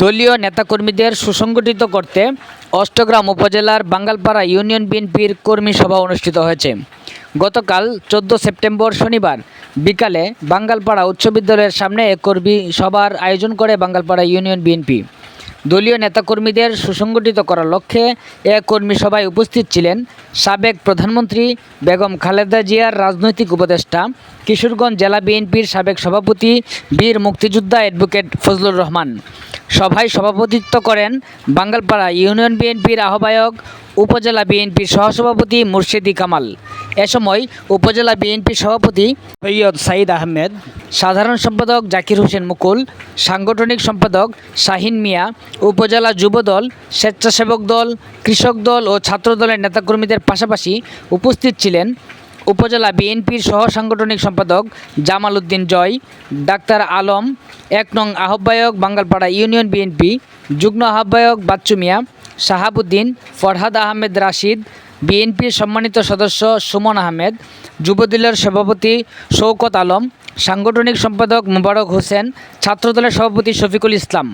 দলীয় নেতাকর্মীদের সুসংগঠিত করতে অষ্টগ্রাম উপজেলার বাঙ্গালপাড়া ইউনিয়ন বিএনপির কর্মী সভা অনুষ্ঠিত হয়েছে। গতকাল চোদ্দ সেপ্টেম্বর শনিবার বিকালে বাঙ্গালপাড়া উচ্চ বিদ্যালয়ের সামনে এক কর্মী সভার আয়োজন করে বাঙ্গালপাড়া ইউনিয়ন বিএনপি। দলীয় নেতাকর্মীদের সুসংগঠিত করার লক্ষ্যে এ কর্মী সভায় উপস্থিত ছিলেন সাবেক প্রধানমন্ত্রী বেগম খালেদা জিয়ার রাজনৈতিক উপদেষ্টা, কিশোরগঞ্জ জেলা বিএনপির সাবেক সভাপতি বীর মুক্তিযোদ্ধা অ্যাডভোকেট ফজলুর রহমান। সভায় সভাপতিত্ব করেন বাঙ্গালপাড়া ইউনিয়ন বিএনপির আহ্বায়ক উপজেলা বিএনপির সহসভাপতি মুর্শিদি কামাল। এ সময় উপজেলা বিএনপির সভাপতি সৈয়দ সাইদ আহমেদ, সাধারণ সম্পাদক জাকির হোসেন মুকুল, সাংগঠনিক সম্পাদক শাহিন মিয়া, উপজেলা যুবদল, স্বেচ্ছাসেবক দল, কৃষক দল ও ছাত্র দলের নেতাকর্মীদের পাশাপাশি উপস্থিত ছিলেন উপজেলা বিএনপির সহ সাংগঠনিক সম্পাদক জামাল উদ্দিন জয়, ডাক্তার আলম, এক নং আহ্বায়ক বাঙ্গালপাড়া ইউনিয়ন বিএনপি, যুগ্ম আহ্বায়ক বাচ্চু মিয়া শাহাবুদ্দিন, ফরহাদ আহমেদ রাশিদ বিএনপির সম্মানিত সদস্য সুমন আহমেদ, যুবদলের সভাপতি শৌকত আলম, সাংগঠনিক সম্পাদক মুবারক হোসেন, ছাত্রদলের সভাপতি শফিকুল ইসলাম।